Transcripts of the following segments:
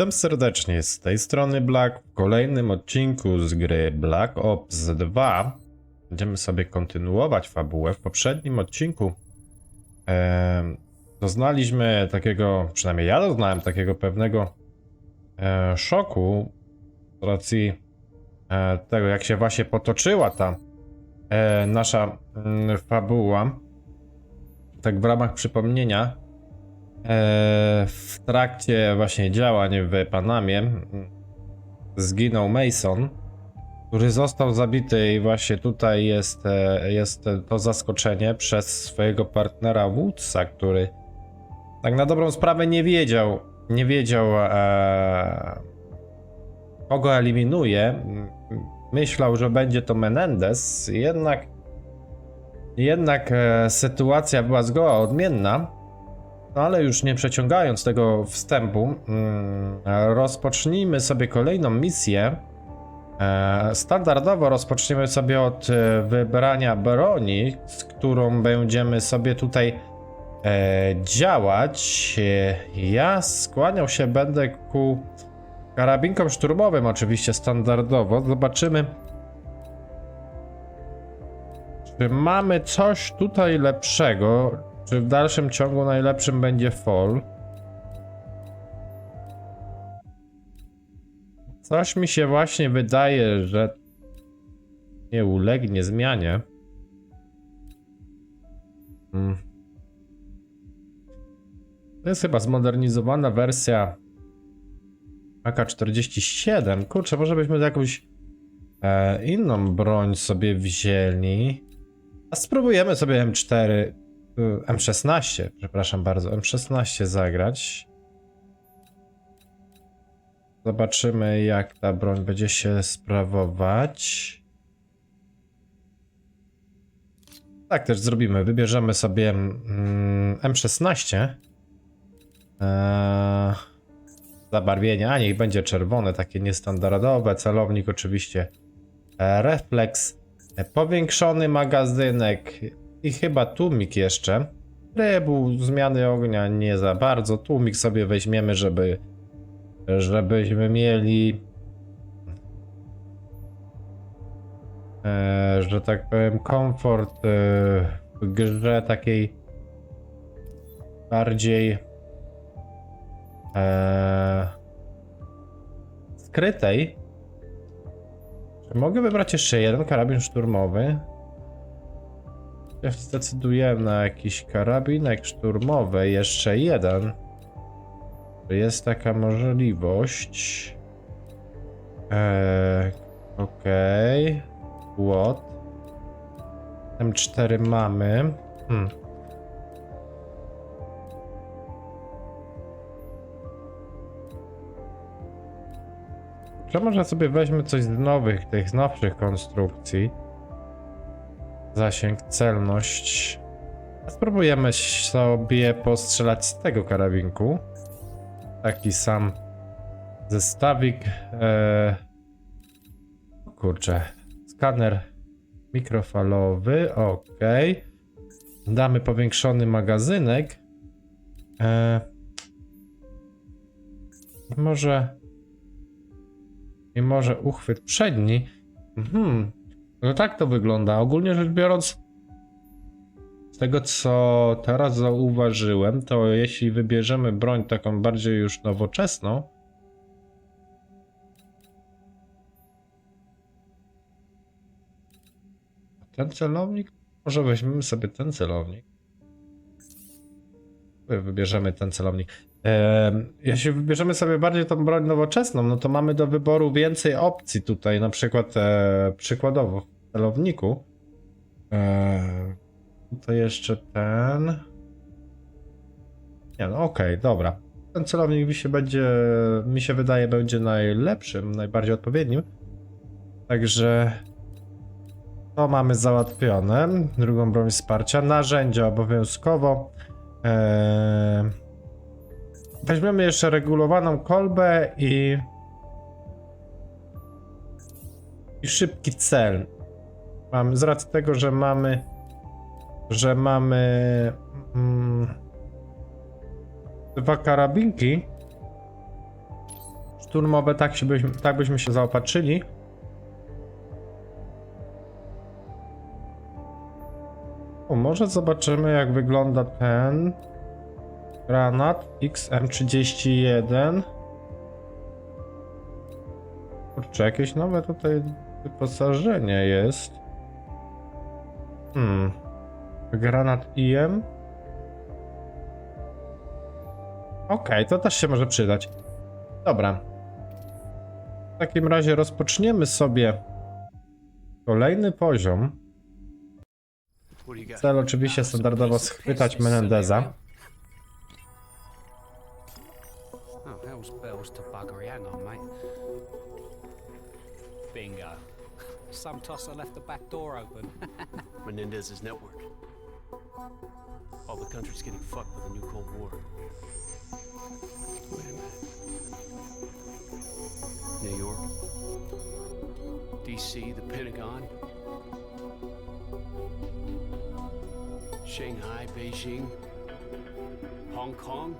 Witam serdecznie z tej strony Black w kolejnym odcinku z gry Black Ops 2. Będziemy sobie kontynuować fabułę. W poprzednim odcinku em, doznaliśmy takiego, przynajmniej ja doznałem takiego pewnego e, szoku z racji e, tego, jak się właśnie potoczyła ta e, nasza mm, fabuła. Tak w ramach przypomnienia, E, w trakcie właśnie działań w Panamie zginął Mason, który został zabity i właśnie tutaj jest, e, jest to zaskoczenie przez swojego partnera Woodsa, który tak na dobrą sprawę nie wiedział, nie wiedział e, kogo eliminuje. Myślał, że będzie to Menendez, jednak jednak e, sytuacja była zgoła odmienna. No ale już nie przeciągając tego wstępu, mm, rozpocznijmy sobie kolejną misję. E, Standardowo rozpoczniemy sobie od e, wybrania broni, z którą będziemy sobie tutaj e, działać. Ja skłaniał się będę ku karabinkom szturmowym, oczywiście standardowo. Zobaczymy, czy mamy coś tutaj lepszego. Czy w dalszym ciągu najlepszym będzie Fall? Coś mi się właśnie wydaje, że nie ulegnie zmianie. Hmm. To jest chyba zmodernizowana wersja AK-47. Kurczę, może byśmy jakąś e, inną broń sobie wzięli. A spróbujemy sobie M4 y, M16, przepraszam bardzo, M16 zagrać. Zobaczymy, jak ta broń będzie się sprawować. Tak też zrobimy. Wybierzemy sobie mm, M16. Eee, zabarwienie, a niech będzie czerwone, takie niestandardowe. Celownik oczywiście e, refleks. E, Powiększony magazynek i chyba tłumik jeszcze. Rybu, zmiany ognia nie za bardzo. Tłumik sobie weźmiemy, żeby żebyśmy mieli e, że tak powiem komfort e, w grze takiej bardziej e, skrytej. Mogę wybrać jeszcze jeden karabin szturmowy? Ja zdecydujemy na jakiś karabinek szturmowy, jeszcze jeden. Czy Jest taka możliwość. Eee, Okej. What? M4 mamy. Hmm. Czy może sobie weźmy coś z nowych, tych nowszych konstrukcji? Zasięg, celność. Spróbujemy sobie postrzelać z tego karabinku. Taki sam zestawik. E... Kurczę. Skaner mikrofalowy. Ok. Damy powiększony magazynek. E... I może. I może uchwyt przedni. Mhm. No tak to wygląda. Ogólnie rzecz biorąc, z tego co teraz zauważyłem, to jeśli wybierzemy broń taką bardziej już nowoczesną, ten celownik, może weźmiemy sobie ten celownik. Wy- Wybierzemy ten celownik. Jeśli wybierzemy sobie bardziej tą broń nowoczesną, no to mamy do wyboru więcej opcji tutaj, na przykład e, przykładowo w celowniku. E, tutaj jeszcze ten. Nie, no okej, dobra. Ten celownik mi się będzie, mi się wydaje, będzie najlepszym, najbardziej odpowiednim. Także to mamy załatwione. Drugą broń wsparcia. Narzędzia obowiązkowo. Eee... Weźmiemy jeszcze regulowaną kolbę i. I szybki cel. Mam, z racji tego, że mamy. Że mamy. Mm, dwa karabinki. szturmowe, tak, się byśmy, tak byśmy się zaopatrzyli. O, może zobaczymy jak wygląda ten granat XM31. Kurczę, jakieś nowe tutaj wyposażenie jest. Hmm. Granat IM. Okej, to też się może przydać. Dobra. W takim razie rozpoczniemy sobie kolejny poziom. What do you got? Cel oczywiście standardowo schwytać Menendeza. On, mate. Bingo. Some tosser left the back door open. Menendez's network. All the country's getting fucked with a new Cold War. Wait a minute. New York, D.C., the Pentagon, Shanghai, Beijing, Hong Kong.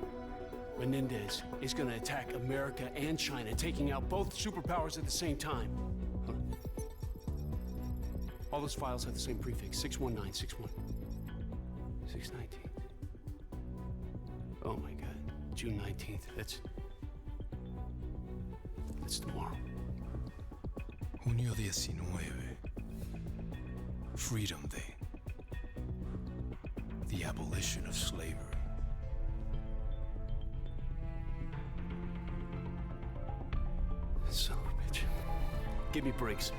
Menendez is gonna attack America and China, taking out both superpowers at the same time. All those files have the same prefix 61961. 619. Oh my god. June 19th. That's. That's tomorrow. Junio 19. Freedom Day. The abolition of slavery. Son of a bitch. Give me breaks.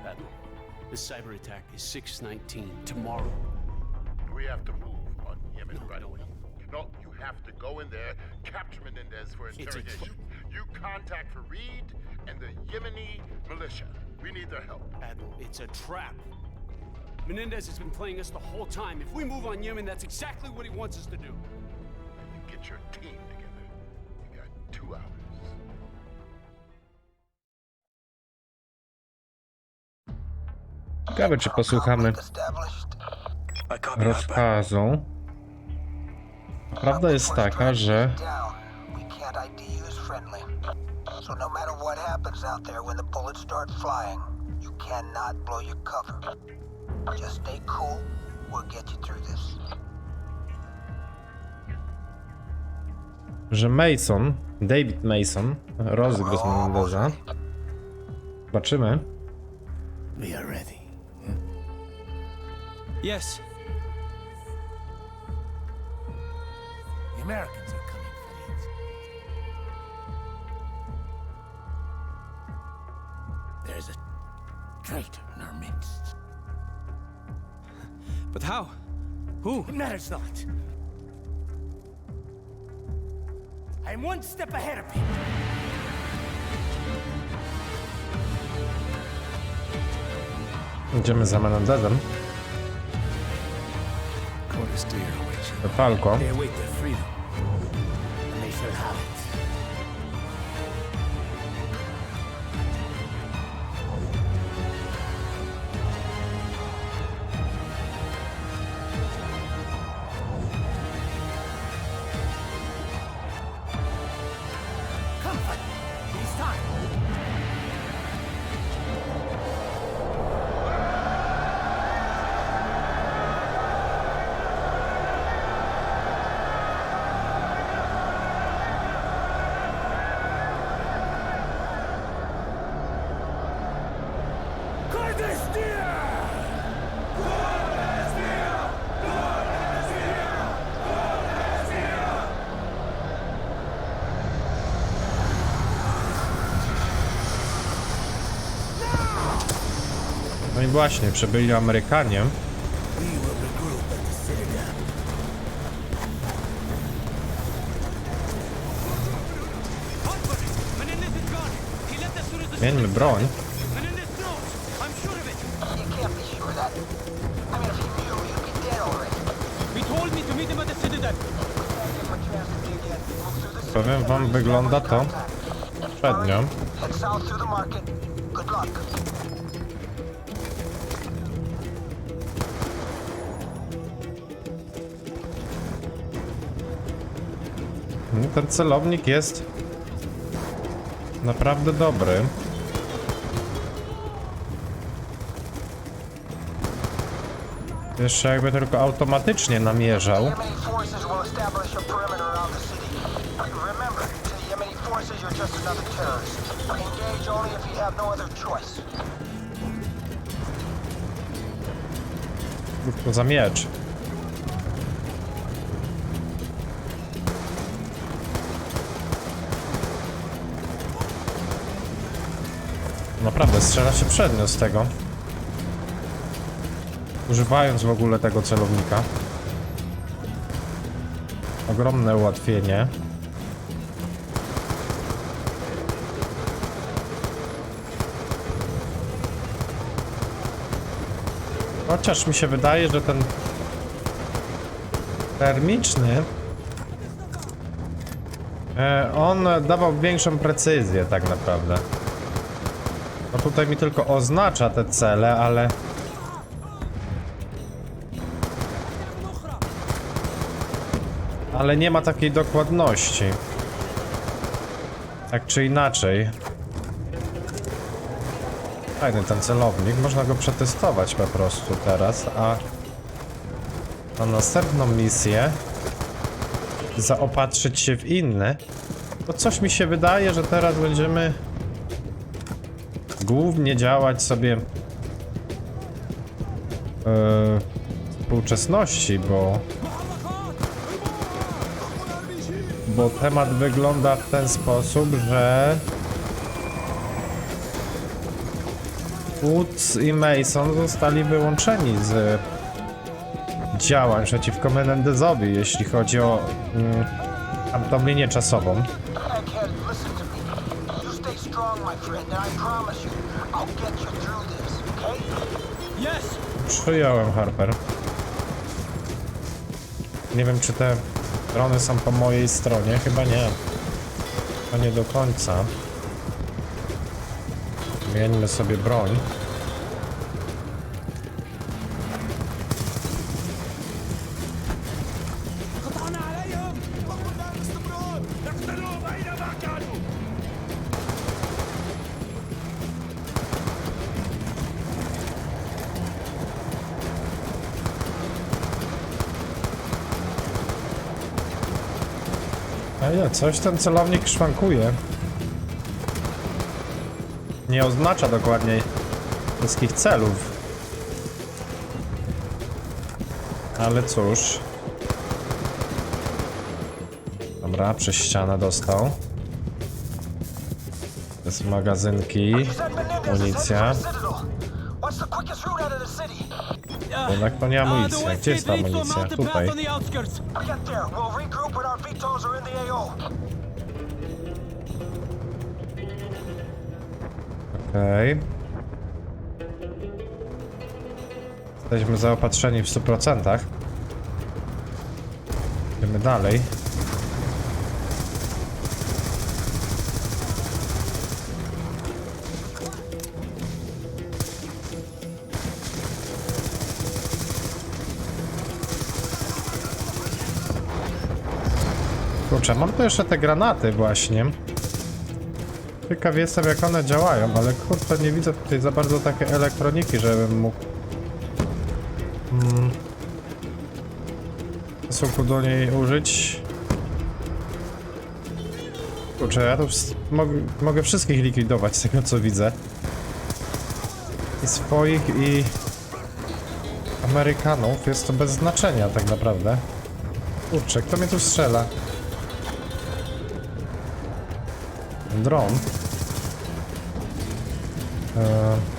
Admiral, this cyber attack is 619 tomorrow. We have to move on Yemen No, right no, away. No, you have to go in there, capture Menendez for a interrogation. You, you contact Fareed and the Yemeni militia. We need their help. Admiral, it's a trap. Menendez has been playing us the whole time. If we move on Yemen, that's exactly what he wants us to do. You get your team together. You got two hours. Ciekawe, czy posłuchamy rozkazu. Prawda jest taka, że down. We can't ID you as friendly. So no matter what happens out there when the bullets start flying, you cannot blow your cover. Just stay cool. We'll get you through this. że Mason, David Mason, rozgryzł Menendeza. Zobaczymy. We are ready. yes. The Americans are coming for it. There's a traitor in our midst. But how? Who? It matters not. I'm one step ahead of him. Idziemy za Menendezem. You. They await their freedom. To dig in. Move through the Powiem city. wam, wygląda to średnio. Head Ten celownik jest naprawdę dobry. Jeszcze jakby tylko automatycznie namierzał. Yemeni forces Naprawdę, strzela się przednio z tego. Używając w ogóle tego celownika. Ogromne ułatwienie. Chociaż mi się wydaje, że ten termiczny e, on dawał większą precyzję tak naprawdę. Tutaj mi tylko oznacza te cele, ale ale nie ma takiej dokładności. Tak czy inaczej. Fajny ten celownik, można go przetestować po prostu teraz, a na następną misję zaopatrzyć się w inne. Bo coś mi się wydaje, że teraz będziemy głównie działać sobie w współczesności, bo bo temat wygląda w ten sposób, że Woods i Mason zostali wyłączeni z działań przeciwko Menendezowi, jeśli chodzi o mm, tamtą linię czasową. Przyjąłem Harper. Nie wiem, czy te drony są po mojej stronie. Chyba nie. To nie do końca. Zmieńmy sobie broń. Coś ten celownik szwankuje. Nie oznacza dokładnie wszystkich celów. Ale cóż. Dobra, przez ścianę dostał. To jest magazynki, amunicja. Jednak to nie amunicja. Gdzie jest ta amunicja? Tutaj. AO. Okej. Jesteśmy zaopatrzeni w 100%. Idziemy dalej. Kurczę, mam tu jeszcze te granaty właśnie. Ciekaw jestem jak one działają, ale kurczę nie widzę tutaj za bardzo takiej elektroniki, żebym mógł mm, w stosunku do niej użyć. Kurczę, ja tu mogę, mogę wszystkich likwidować z tego co widzę. I swoich i Amerykanów jest to bez znaczenia tak naprawdę. Kurczę, kto mnie tu strzela? Dron. Eee.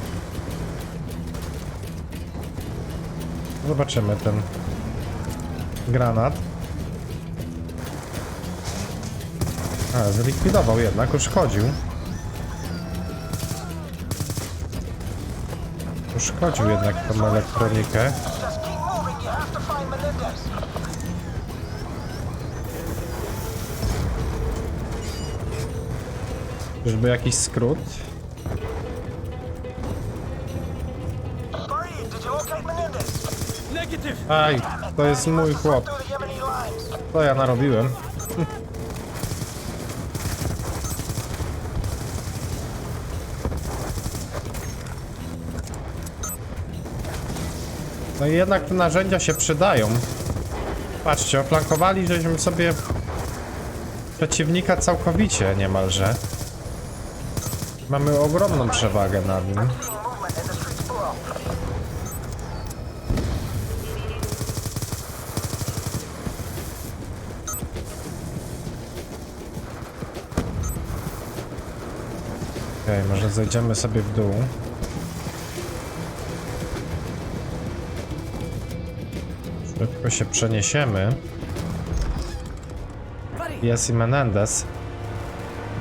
Zobaczymy ten granat. A, zlikwidował jednak, uszkodził. Uszkodził jednak tą elektronikę. Już był jakiś skrót. Aj, to jest mój chłop. To ja narobiłem. No i jednak te narzędzia się przydają. Patrzcie, oflankowali żeśmy sobie przeciwnika całkowicie niemalże. Mamy ogromną przewagę nad nim. Okej, może zejdziemy sobie w dół. Szybko się przeniesiemy. Jest i Menendez.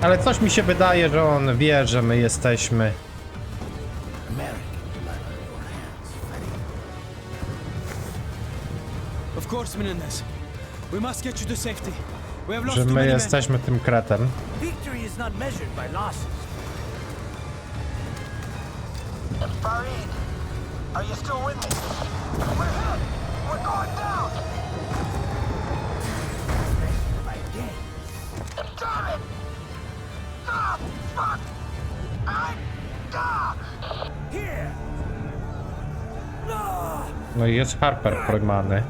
Ale coś mi się wydaje, że on wie, że my jesteśmy. Że my jesteśmy tym kretem. Farid, are you still with me? We're hit! We're going down! No i jest Harper pojmany.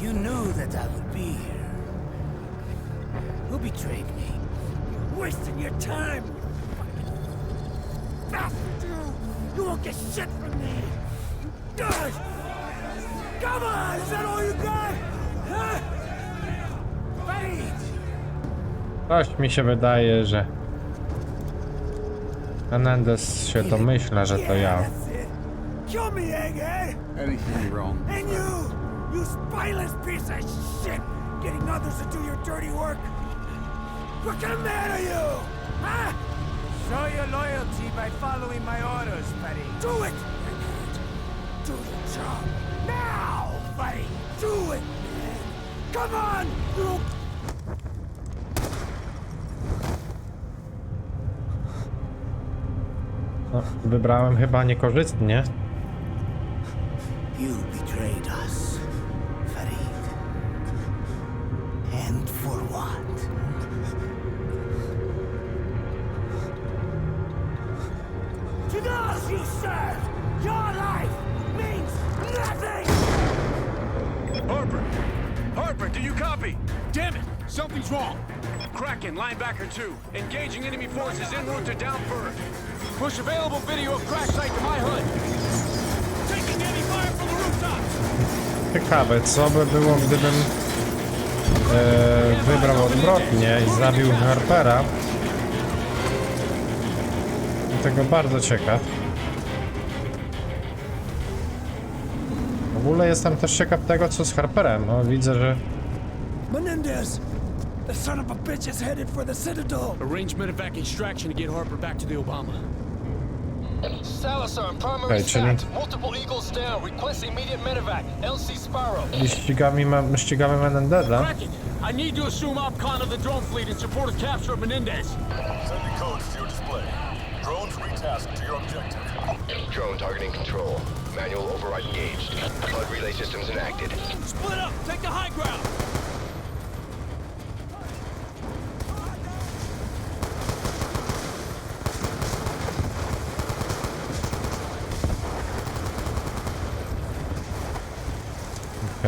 You knew that I would be here. Who betrayed me? You're wasting your time, you fucking bastard! You won't get shit from me! God! Come on! Is that all you got? Huh? Fight! Coś mi się wydaje, że Menendez się domyśla, że to ja. That's it! Kill me, Egghead! Anything wrong? And you! You spineless piece of shit! Getting others to do your dirty work! What kind of man are you? Huh? Show your loyalty by following my orders, buddy. Do it! Do the job! Now, buddy! Do it, man! Come on! You No, wybrałem chyba niekorzystnie. You betrayed us, Farid. And for what? To those you serve, your life means nothing! Harper! Harper, do you copy? Damn it! Something's wrong! Kraken, linebacker 2. Engaging enemy forces en route to down first. Push available video of crash site to my HUD. Taking enemy fire from the rooftops! Ciekawe, co by było, gdybym e, wybrał odwrotnie i zabił Harpera. Tego bardzo ciekaw. W ogóle jestem też ciekaw tego, co z Harperem. No, widzę, że Menendez! The son of a bitch is headed for the Citadel! Arrange medevac extraction to get Harper back to the Obama. Salazar and primary Okej, czyli- stacked. Multiple Eagles down. Request immediate medevac. LC Sparrow. jeśli ścigamy, ma- ścigamy Menendeza. Kraken, I need to assume OPCON of the drone fleet in support of capture of Menendez. Sending codes to your display. Drones retasked to your objective. Drone targeting control. Manual override engaged. HUD relay systems enacted. Split up! Take the high ground!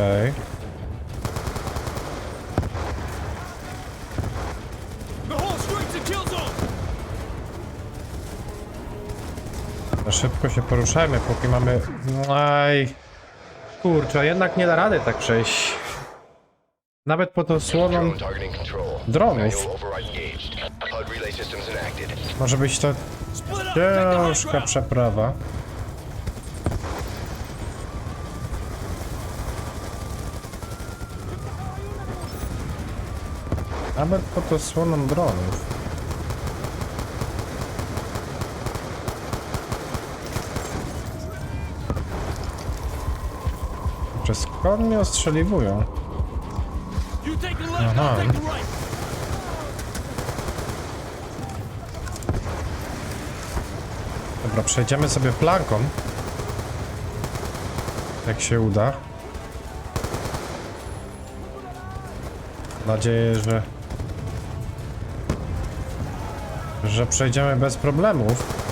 Okej. To Szybko się poruszajmy, póki mamy... Aj... Kurczę, jednak nie da rady tak przejść. Nawet pod osłoną dronów. Może być to ciężka przeprawa. Nawet pod osłoną dronów. Przez skąd mnie ostrzeliwują? Aha. Dobra, przejdziemy sobie flanką. Jak się uda. Mam nadzieję, że... że przejdziemy bez problemów.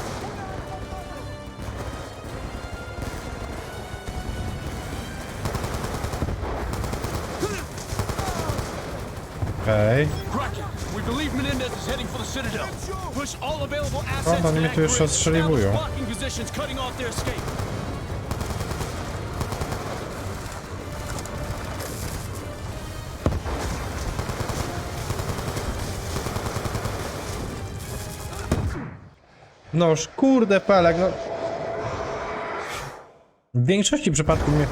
Okej. Okay. Oni tu jeszcze odstrzeliwują. Noż kurde pelek, no. W większości przypadków mnie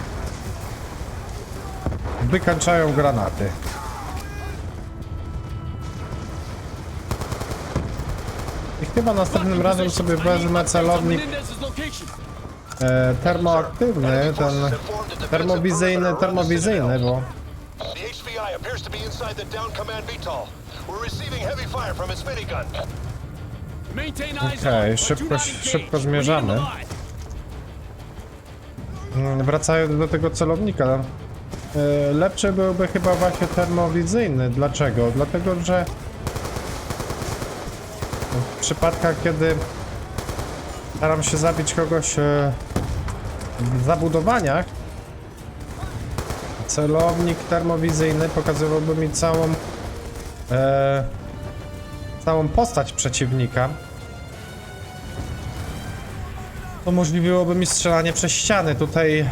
wykańczają granaty. I chyba następnym razem sobie wezmę celownik e, termoaktywny, ten termowizyjny, termowizyjny, bo The HVI appears to be inside the down command VTOL. We're receiving heavy fire from its minigun. Okej, but szybko- szybko zmierzamy. Mm, Wracając do tego celownika, e, lepszy byłby chyba właśnie termowizyjny. Dlaczego? Dlatego, że w przypadkach, kiedy staram się zabić kogoś e, w zabudowaniach, celownik termowizyjny pokazywałby mi całą e, całą postać przeciwnika. umożliwiłoby mi strzelanie przez ściany. Tutaj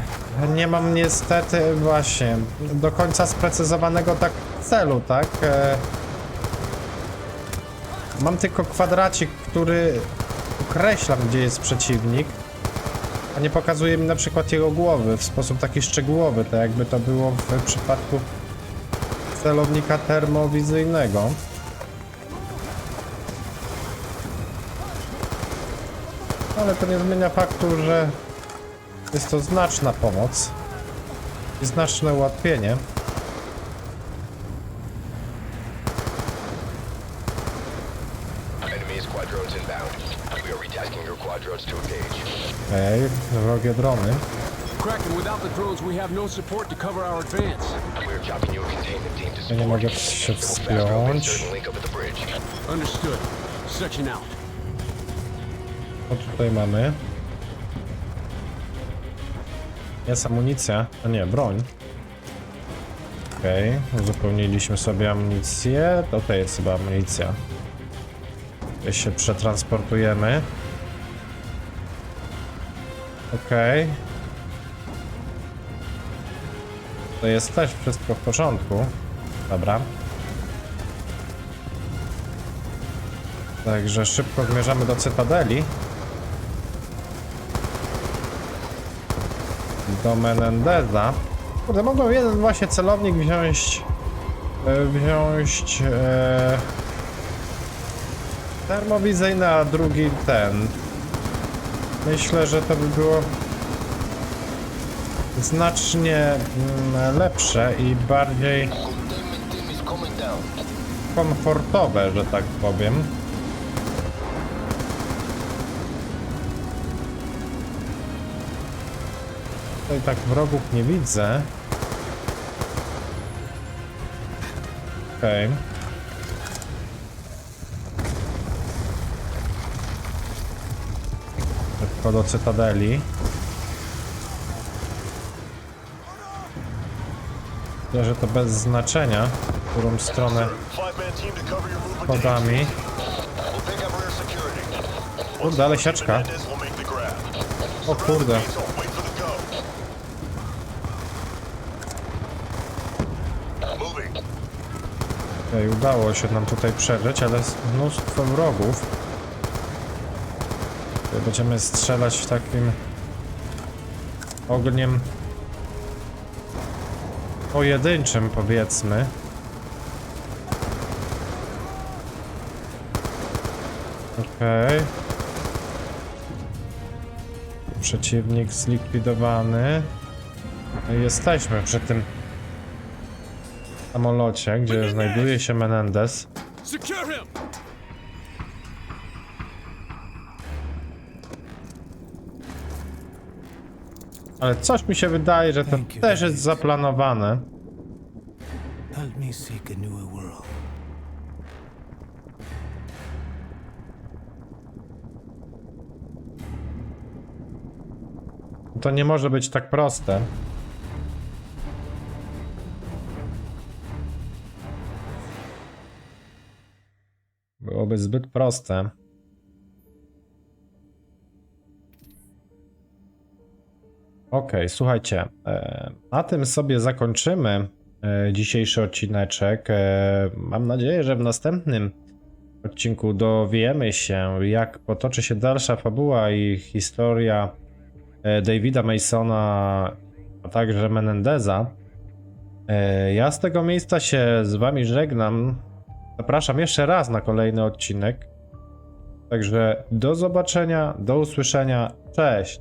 nie mam niestety właśnie do końca sprecyzowanego tak celu, tak? E, Mam tylko kwadracik, który określam, gdzie jest przeciwnik, a nie pokazuje mi na przykład jego głowy w sposób taki szczegółowy, tak jakby to było w przypadku celownika termowizyjnego. Ale to nie zmienia faktu, że jest to znaczna pomoc i znaczne ułatwienie. Okej, wrogie drony. Kraken, without the drones, we have no support to cover our advance. We are chopping you a containment team to Ja nie support mogę się wspiąć. Understood. Section out. Co tutaj mamy? Jest amunicja, a nie, broń. Okej, uzupełniliśmy sobie amunicję. Tutaj jest chyba amunicja. Tutaj się przetransportujemy. Okej. To jest też wszystko w porządku. Dobra. Także szybko zmierzamy do Cytadeli. Do Menendeza. Kurde, mogłem jeden właśnie celownik wziąć... e, Wziąć... E, termowizyjny, a drugi ten. Myślę, że to by było znacznie mm, lepsze i bardziej komfortowe, że tak powiem. Tutaj tak wrogów nie widzę. Okej. Okay. Szybko do Cytadeli. Myślę, że to bez znaczenia, w którą stronę podami. We'll pick up rear security. Kurde, ale siaczka. Menendez will make the grab. O kurde. VTOL, wait for the go. Moving. Okej, udało się nam tutaj przeżyć, ale jest mnóstwo wrogów. Tutaj Będziemy strzelać takim ogniem pojedynczym, powiedzmy. Okej. Przeciwnik zlikwidowany. No jesteśmy przy tym samolocie, gdzie znajduje się Menendez. Ale coś mi się wydaje, że to też jest zaplanowane. Help me seek a newer world. To nie może być tak proste. Byłoby zbyt proste. Okej, słuchajcie, e, na tym sobie zakończymy e, dzisiejszy odcineczek. E, Mam nadzieję, że w następnym odcinku dowiemy się, jak potoczy się dalsza fabuła i historia Davida Masona, a także Menendeza. Ja z tego miejsca się z wami żegnam. Zapraszam jeszcze raz na kolejny odcinek. Także do zobaczenia, do usłyszenia. Cześć!